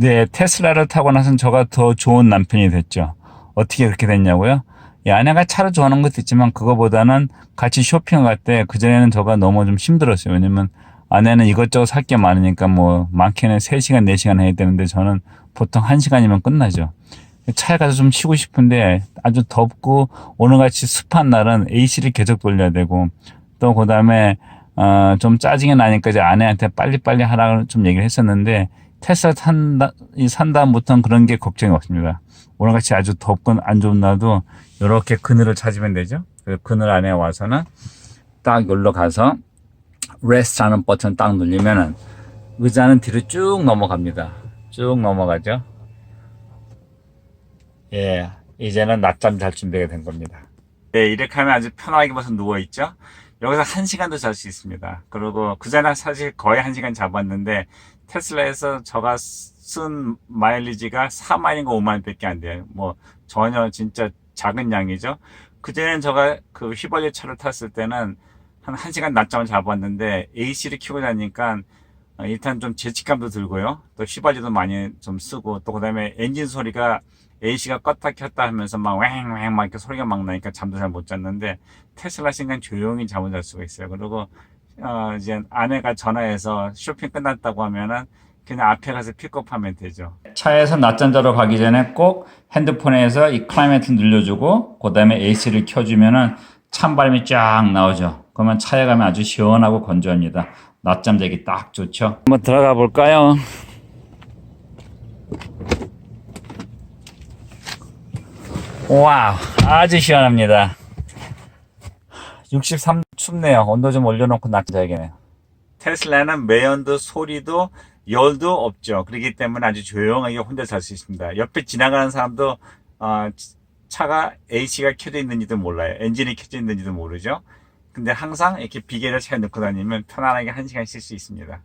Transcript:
네, 테슬라를 타고 나선 저가 더 좋은 남편이 됐죠. 어떻게 그렇게 됐냐고요? 이 아내가 차를 좋아하는 것도 있지만 그거보다는 같이 쇼핑을 갈때 그전에는 저가 너무 좀 힘들었어요. 왜냐면 아내는 이것저것 살 게 많으니까 뭐 많게는 3시간, 4시간 해야 되는데 저는 보통 1시간이면 끝나죠. 차에 가서 좀 쉬고 싶은데 아주 덥고 오늘같이 습한 날은 AC를 계속 돌려야 되고 또 그 다음에 어, 좀 짜증이 나니까 이제 아내한테 빨리빨리 하라고 좀 얘기를 했었는데 테슬라 산다, 이 산 다음부터는 그런 게 걱정이 없습니다. 오늘같이 아주 덥고 안 좋은 날도 이렇게 그늘을 찾으면 되죠. 그 그늘 안에 와서는 딱 여기로 가서 레스트 하는 버튼 딱 누르면은 의자는 뒤로 쭉 넘어갑니다. 쭉 넘어가죠. 예, 이제는 낮잠 잘 준비가 된 겁니다. 네, 이렇게 하면 아주 편하게 벗어 누워있죠? 여기서 한 시간도 잘 수 있습니다. 그리고 그 전에 사실 거의 한 시간 잡았는데, 테슬라에서 저가 쓴 마일리지가 4마일인가 5마일 밖에 안 돼요. 뭐, 전혀 진짜 작은 양이죠. 그전에는 저가 그 휘발유 차를 탔을 때는 한 1시간 낮잠을 잡았는데, AC를 켜고 다니까 어, 일단 좀 죄책감도 들고요. 또 휘발유도 많이 좀 쓰고, 또 그 다음에 엔진 소리가 AC가 껐다 켰다 하면서 막 왱왱 막 이렇게 소리가 막 나니까 잠도 잘 못 잤는데 테슬라 신간 조용히 잠을 잘 수가 있어요. 그리고 어 이제 아내가 전화해서 쇼핑 끝났다고 하면은 그냥 앞에 가서 픽업하면 되죠. 차에서 낮잠 자러 가기 전에 꼭 핸드폰에서 이 클라이매트 눌러주고 그다음에 AC를 켜주면은 찬바람이 쫙 나오죠. 그러면 차에 가면 아주 시원하고 건조합니다. 낮잠 자기 딱 좋죠. 한번 들어가 볼까요? 와우, 아주 시원합니다. 63 춥네요. 온도 좀 올려놓고 낮잠 자야겠네요. 테슬라는 매연도 소리도 열도 없죠. 그렇기 때문에 아주 조용하게 혼자 잘수 있습니다. 옆에 지나가는 사람도 어, 차가 AC가 켜져 있는지도 몰라요. 엔진이 켜져 있는지도 모르죠. 근데 항상 이렇게 비계를 차에 넣고 다니면 편안하게 한 시간 쉴수 있습니다.